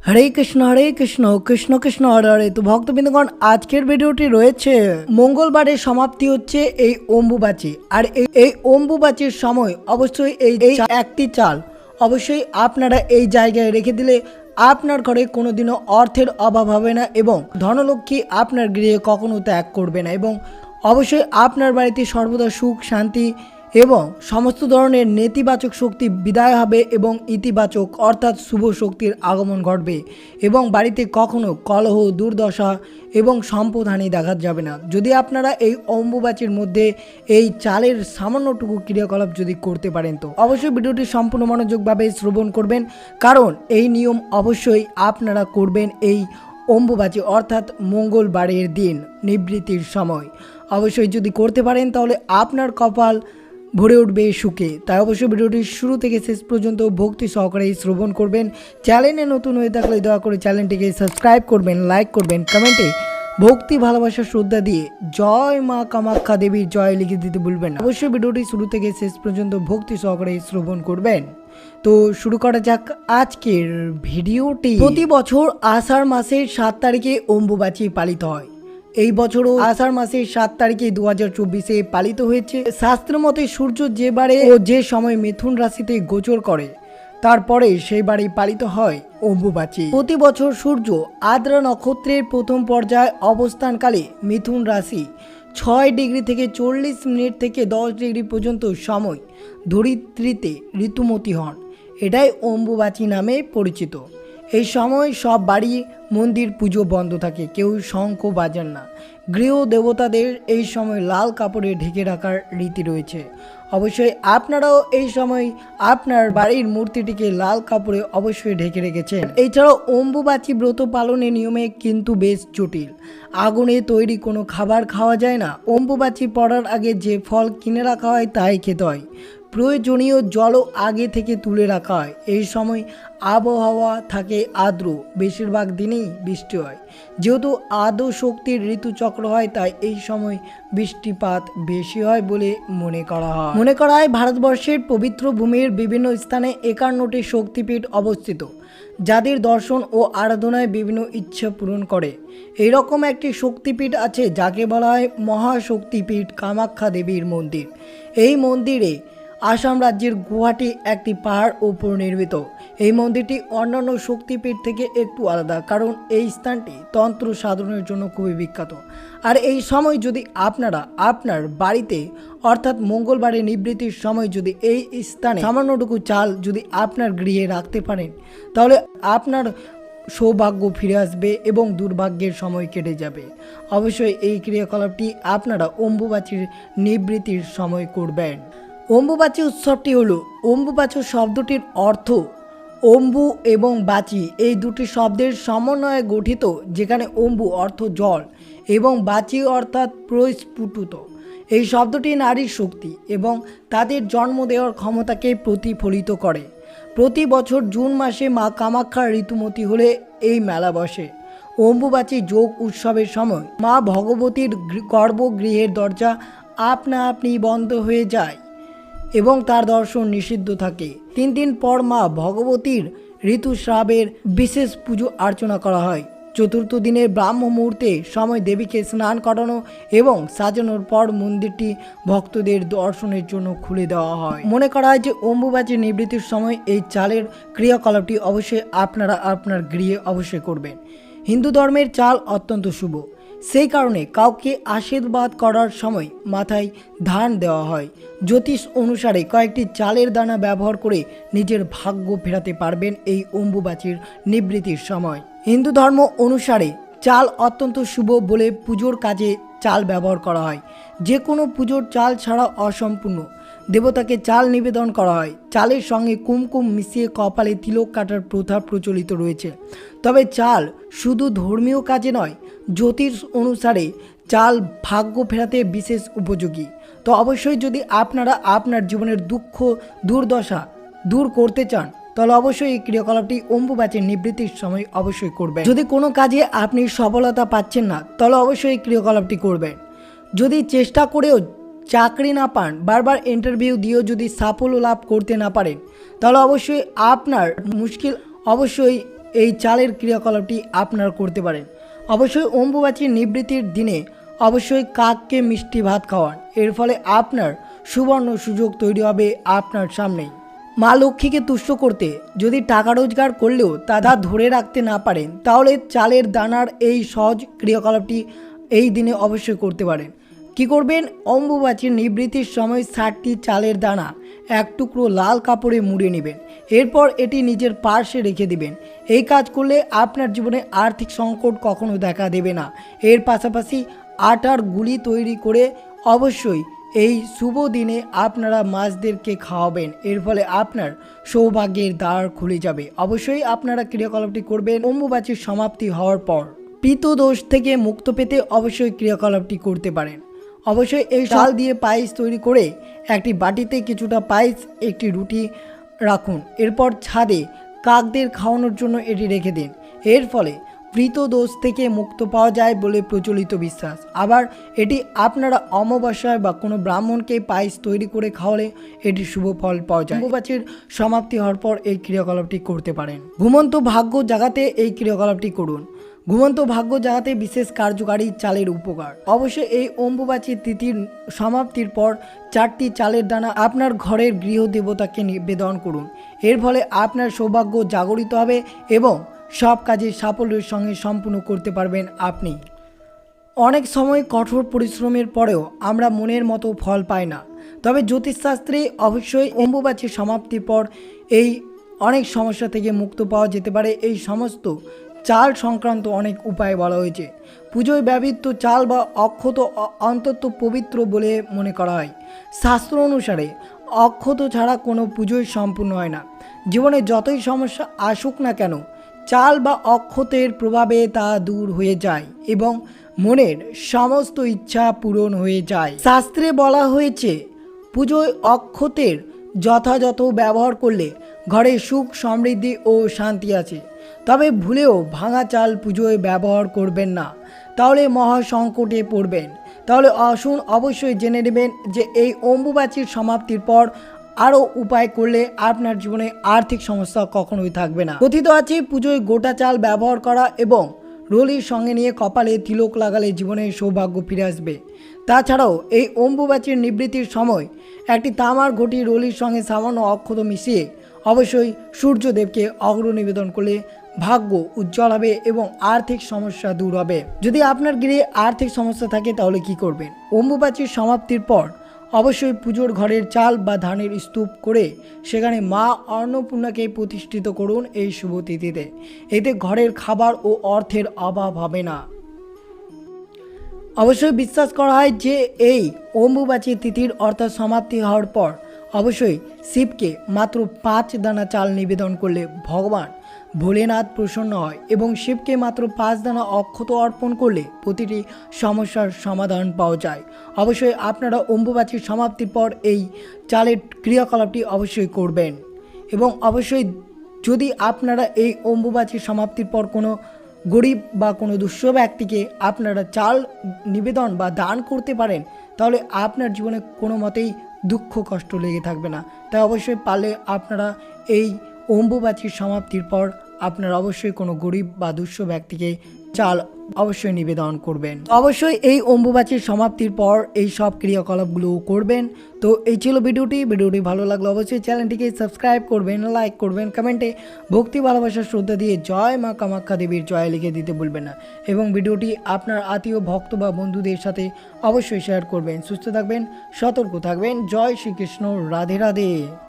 হরে কৃষ্ণ হরে কৃষ্ণ কৃষ্ণ কৃষ্ণ, হরে হরে। তো ভক্তবৃন্দগণ, আজকের ভিডিওটি রয়েছে। মঙ্গলবারের সমাপ্তি হচ্ছে এই অম্বুবাচী। আর এই অম্বুবাচীর সময় অবশ্যই এই এই একটি চাল অবশ্যই আপনারা এই জায়গায় রেখে দিলে আপনার ঘরে কোনোদিনও অর্থের অভাব হবে না এবং ধনলক্ষ্মী আপনার গৃহে কখনো ত্যাগ করবে না এবং অবশ্যই আপনার বাড়িতে সর্বদা সুখ, শান্তি এবং সমস্ত ধরনের নেতিবাচক শক্তি বিদায় হবে এবং ইতিবাচক অর্থাৎ শুভ শক্তির আগমন ঘটবে এবং বাড়িতে কখনো কলহ, দুর্দশা এবং সম্পদহানি দেখা যাবে না। যদি আপনারা এই অম্বুবাচীর মধ্যে এই চালের সামান্যটুকু ক্রিয়াকলাপ যদি করতে পারেন তো অবশ্যই ভিডিওটি সম্পূর্ণ মনোযোগভাবে শ্রবণ করবেন, কারণ এই নিয়ম অবশ্যই আপনারা করবেন এই অম্বুবাচী অর্থাৎ মঙ্গলবারের দিন, নিবৃত্তির সময়। অবশ্যই যদি করতে পারেন তাহলে আপনার কপাল ভরে উঠবে সুখে। তাই অবশ্যই ভিডিওটি শুরু থেকে শেষ পর্যন্ত ভক্তি সহকারে শ্রবণ করবেন। চ্যানেলে নতুন হয়ে থাকলে দয়া করে চ্যানেলটিকে সাবস্ক্রাইব করবেন, লাইক করবেন, কমেন্টে ভক্তি, ভালোবাসা, শ্রদ্ধা দিয়ে জয় মা কামাখ্যা দেবীর জয় লিখে দিতে ভুলবেন। অবশ্যই ভিডিওটি শুরু থেকে শেষ পর্যন্ত ভক্তি সহকারে শ্রবণ করবেন। তো শুরু করা যাক আজকের ভিডিওটি। প্রতি বছর আষাঢ় মাসের সাত তারিখে অম্বুবাচী পালিত হয়। এই বছরও আষাঢ় মাসের সাত তারিখে দু হাজার চব্বিশে পালিত হয়েছে। শাস্ত্র মতে সূর্য যে বারে ও যে সময় মিথুন রাশিতে গোচর করে তারপরে সেই পালিত হয় অম্বুবাচী। প্রতি বছর সূর্য আদ্রা নক্ষত্রের প্রথম পর্যায়ে অবস্থানকালে মিথুন রাশি ছয় ডিগ্রি থেকে চল্লিশ মিনিট থেকে দশ ডিগ্রি পর্যন্ত সময় ধরিত্রীতে ঋতুমতি হন। এটাই অম্বুবাচী নামে পরিচিত। এই সময় সব বাড়ি, মন্দির, পুজো বন্ধ থাকে, কেউ শঙ্খ বাজান না। গৃহ দেবতাদের এই সময় লাল কাপড়ে ঢেকে রাখার রীতি রয়েছে। অবশ্যই আপনারাও এই সময় আপনার বাড়ির মূর্তিটিকে লাল কাপড়ে অবশ্যই ঢেকে রেখেছেন। এছাড়াও অম্বুবাচী ব্রত পালনের নিয়মে কিন্তু বেশ জটিল। আগুনে তৈরি কোনো খাবার খাওয়া যায় না। অম্বুবাচী পড়ার আগে যে ফল কিনে রাখা হয় তাই খেতে হয়। প্রয়োজনীয় জলও আগে থেকে তুলে রাখা হয়। এই সময় আবহাওয়া থাকে আর্দ্র, বেশিরভাগ দিনেই বৃষ্টি হয়। যেহেতু আদৌ শক্তির ঋতুচক্র হয়, তাই এই সময় বৃষ্টিপাত বেশি হয় বলে মনে করা হয়। মনে করা হয় ভারতবর্ষের পবিত্র ভূমির বিভিন্ন স্থানে একান্নটি শক্তিপীঠ অবস্থিত, যাদের দর্শন ও আরাধনায় বিভিন্ন ইচ্ছা পূরণ করে। এইরকম একটি শক্তিপীঠ আছে, যাকে বলা হয় মহাশক্তিপীঠ কামাখ্যা দেবীর মন্দির। এই মন্দিরে আসাম রাজ্যের গুয়াহাটি একটি পাহাড় উপর নির্মিত। এই মন্দিরটি অন্যান্য শক্তিপীঠ থেকে একটু আলাদা, কারণ এই স্থানটি তন্ত্র সাধনের জন্য খুবই বিখ্যাত। আর এই সময় যদি আপনারা আপনার বাড়িতে, অর্থাৎ মঙ্গলবারে নিবৃত্তির সময় যদি এই স্থানে সামান্যটুকু চাল যদি আপনার গৃহে রাখতে পারেন, তাহলে আপনার সৌভাগ্য ফিরে আসবে এবং দুর্ভাগ্যের সময় কেটে যাবে। অবশ্যই এই ক্রিয়াকলাপটি আপনারা অম্বুবাচীর নিবৃত্তির সময় করবেন। অম্বুবাচী উৎসবটি হলো অম্বুবাচী শব্দটির অর্থ অম্বু এবং বাচি। এই দুটি শব্দের সমন্বয়ে গঠিত, যেখানে অম্বু অর্থ জল এবং বাচি অর্থাৎ প্রস্ফুটিত। এই শব্দটি নারীর শক্তি এবং তাদের জন্ম দেওয়ার ক্ষমতাকে প্রতিফলিত করে। প্রতি বছর জুন মাসে মা কামাখ্যার ঋতুমতি হলে এই মেলা বসে। অম্বুবাচী যোগ উৎসবের সময় মা ভগবতীর গর্ভগৃহের দরজা আপনা আপনি বন্ধ হয়ে যায়। এবং তার দর্শন নিষিদ্ধ থাকে। তিন দিন পর মা ভগবতীর ঋতুস্রাবের বিশেষ পুজো অর্চনা করা হয়। চতুর্থ দিনের ব্রাহ্ম মুহূর্তে সময় দেবীকে স্নান করানো এবং সাজানোর পর মন্দিরটি ভক্তদের দর্শনের জন্য খুলে দেওয়া হয়। মনে করা হয় যে অম্বুবাচী নিবৃত্তির সময় এই চালের ক্রিয়াকলাপটি অবশ্যই আপনারা আপনার গৃহে অবশ্যই করবেন। হিন্দু ধর্মের চাল অত্যন্ত শুভ। সেই কারণে কাউকে আশীর্বাদ করার সময় মাথায় ধান দেওয়া হয়। জ্যোতিষ অনুসারে কয়েকটি চালের দানা ব্যবহার করে নিজের ভাগ্য ফেরাতে পারবেন এই অম্বুবাচীর নিবৃত্তির সময়। হিন্দু ধর্ম অনুসারে চাল অত্যন্ত শুভ বলে পুজোর কাজে চাল ব্যবহার করা হয়। যে কোনো পুজোর চাল ছাড়া অসম্পূর্ণ। দেবতাকে চাল নিবেদন করা হয়। চালের সঙ্গে কুমকুম মিশিয়ে কপালে তিলক কাটার প্রথা প্রচলিত রয়েছে। তবে চাল শুধু ধর্মীয় কাজে নয় জ্যোতিষ অনুসারে চাল ভাগ্য ফেরাতে বিশেষ উপযোগী। তো অবশ্যই যদি আপনারা আপনার জীবনের দুঃখ, দুর্দশা দূর করতে চান, তাহলে অবশ্যই এই ক্রিয়াকলাপটি অম্বুবাচীর নিবৃত্তির সময় অবশ্যই করবেন। যদি কোনো কাজে আপনি সফলতা পাচ্ছেন না, তাহলে অবশ্যই এই ক্রিয়াকলাপটি করবেন। যদি চেষ্টা করেও চাকরি না পান, বারবার ইন্টারভিউ দিয়েও যদি সাফল্য লাভ করতে না পারেন, তাহলে অবশ্যই আপনার মুশকিল অবশ্যই এই চালের ক্রিয়াকলাপটি আপনার করতে পারেন। অবশ্যই অম্বুবাচীর নিবৃত্তির দিনে অবশ্যই কাককে মিষ্টি ভাত খাওয়ান। এর ফলে আপনার সুবর্ণ সুযোগ তৈরি হবে আপনার সামনেই মা লক্ষ্মীকে তুষ্ট করতে যদি টাকা রোজগার করলেও তা ধরে রাখতে না পারেন, তাহলে চালের দানার এই সহজ ক্রিয়াকলাপটি এই দিনে অবশ্যই করতে পারেন। কি করবেন? অম্বুবাচীর নিবৃত্তির সময় ষাটটি চালের দানা, এক টুকরো লাল কাপড়ে মুড়ে নেবেন। এরপর এটি নিজের পার্শ্বে রেখে দিবেন। এই কাজ করলে আপনার জীবনে আর্থিক সংকট কখনো দেখা দেবে না। এর পাশাপাশি আটার গুলি তৈরি করে অবশ্যই এই শুভ দিনে আপনারা মাছদেরকে খাওয়াবেন। এর ফলে আপনার সৌভাগ্যের দ্বার খুলে যাবে। অবশ্যই আপনারা ক্রিয়াকলাপটি করবেন। অম্বুবাচীর সমাপ্তি হওয়ার পর পিতদোষ থেকে মুক্ত পেতে অবশ্যই ক্রিয়াকলাপটি করতে পারেন। অবশ্যই এই চাল দিয়ে পায়েস তৈরি করে একটি বাটিতে কিছুটা পায়েস একটি রুটি রাখুন। এরপর ছাদে কাকদের খাওয়ানোর জন্য এটি রেখে দিন। এর ফলে প্রীত দোষ থেকে মুক্ত পাওয়া যায় বলে প্রচলিত বিশ্বাস। আবার এটি আপনারা অমাবস্যায় বা কোনো ব্রাহ্মণকে পায়েস তৈরি করে খাওয়ালে এটি শুভ ফল পাওয়া যায়। অম্বুবাচীর সমাপ্তি হওয়ার পর এই ক্রিয়াকলাপটি করতে পারেন। ঘুমন্ত ভাগ্য জাগাতে এই ক্রিয়াকলাপটি করুন। ঘুমন্ত ভাগ্য জাগাতে বিশেষ কার্যকারী চালের উপকার। অবশ্যই এই অম্বুবাচী তিথির সমাপ্তির পর চারটি চালের দানা আপনার ঘরের গৃহ দেবতাকে নিবেদন করুন। এর ফলে আপনার সৌভাগ্য জাগরিত হবে এবং সব কাজে সাফল্যের সঙ্গে সম্পূর্ণ করতে পারবেন আপনি। অনেক সময় কঠোর পরিশ্রমের পরেও আমরা মনের মতো ফল পাই না। তবে জ্যোতিষশাস্ত্রে অবশ্যই অম্বুবাচীর সমাপ্তির পর এই অনেক সমস্যা থেকে মুক্ত পাওয়া যেতে পারে। এই সমস্ত চাল সংক্রান্ত অনেক উপায় বলা হয়েছে। পুজোয় ব্যবহৃত চাল বা অক্ষত অন্তত পবিত্র বলে মনে করা হয়। শাস্ত্র অনুসারে অক্ষত ছাড়া কোনো পুজোই সম্পূর্ণ হয় না। জীবনে যতই সমস্যা আসুক না কেন, চাল বা অক্ষতের প্রভাবে তা দূর হয়ে যায় এবং মনের সমস্ত ইচ্ছা পূরণ হয়ে যায়। শাস্ত্রে বলা হয়েছে, পুজোয় অক্ষতের যথাযথ ব্যবহার করলে ঘরে সুখ, সমৃদ্ধি ও শান্তি আছে। তবে ভুলেও ভাঙা চাল পুজোয় ব্যবহার করবেন না। তাহলে মহা সংকটে পড়বেন। তাহলে আসুন অবশ্যই জেনে নেবেন যে এই অম্বুবাচীর সমাপ্তির পর আরও উপায় করলে আপনার জীবনে আর্থিক সমস্যা কখনোই থাকবে না। কথিত আছে, পুজোয় গোটা চাল ব্যবহার করা এবং রোলির সঙ্গে নিয়ে কপালে তিলক লাগালে জীবনে সৌভাগ্য ফিরে আসবে। তাছাড়াও এই অম্বুবাচীর নিবৃত্তির সময় একটি তামার ঘটি রোলির সঙ্গে সামান্য অক্ষত মিশিয়ে অবশ্যই সূর্যদেবকে অগ্র নিবেদন করলে ভাগ্য উজ্জ্বল হবে এবং আর্থিক সমস্যা দূর হবে। যদি আপনার গৃহে আর্থিক সমস্যা থাকে, তাহলে কি করবেন? অম্বুবাচীর সমাপ্তির পর অবশ্যই পুজোর ঘরের চাল বা ধানের স্তূপ করে সেখানে মা অন্নপূর্ণাকে প্রতিষ্ঠিত করুন এই শুভ তিথিতে। এতে ঘরের খাবার ও অর্থের অভাব হবে না। অবশ্যই বিশ্বাস করা হয় যে এই অম্বুবাচী তিথির অর্থাৎ সমাপ্তি হওয়ার পর অবশ্যই শিবকে মাত্র পাঁচ দানা চাল নিবেদন করলে ভগবান ভোলেনাথ প্রসন্ন হয় এবং শিবকে মাত্র পাঁচ দানা অক্ষত অর্পণ করলে প্রতিটি সমস্যার সমাধান পাওয়া যায়। অবশ্যই আপনারা অম্বুবাচীর সমাপ্তির পর এই চালের ক্রিয়াকলাপটি অবশ্যই করবেন। এবং অবশ্যই যদি আপনারা এই অম্বুবাচীর সমাপ্তির পর কোনো গরিব বা কোনো দুঃস্থ ব্যক্তিকে আপনারা চাল নিবেদন বা দান করতে পারেন, তাহলে আপনার জীবনে কোনো মতেই দুঃখ কষ্ট লেগে থাকবে না। তাই অবশ্যই পারলে আপনারা এই অম্বুবাচীর সমাপ্তির পর আপনার অবশ্যই কোনো গরিব বা দুঃস্থ ব্যক্তিকে চাল অবশ্যই নিবেদন করবেন। অবশ্যই এই অম্বুবাচীর সমাপ্তির পর এই সব ক্রিয়াকলাপগুলো করবেন। তো এই ছিল ভিডিওটি। ভিডিওটি ভালো লাগল অবশ্যই চ্যানেলটিকে সাবস্ক্রাইব করবেন, লাইক করবেন, কমেন্টে ভক্তি, ভালোবাসার শ্রদ্ধা দিয়ে জয় মা কামাখ্যা দেবীর জয় লিখে দিতে ভুলবেন না। এবং ভিডিওটি আপনার আত্মীয়, ভক্ত বা বন্ধুদের সাথে অবশ্যই শেয়ার করবেন। সুস্থ থাকবেন, সতর্ক থাকবেন। জয় শ্রীকৃষ্ণ। রাধে রাধে।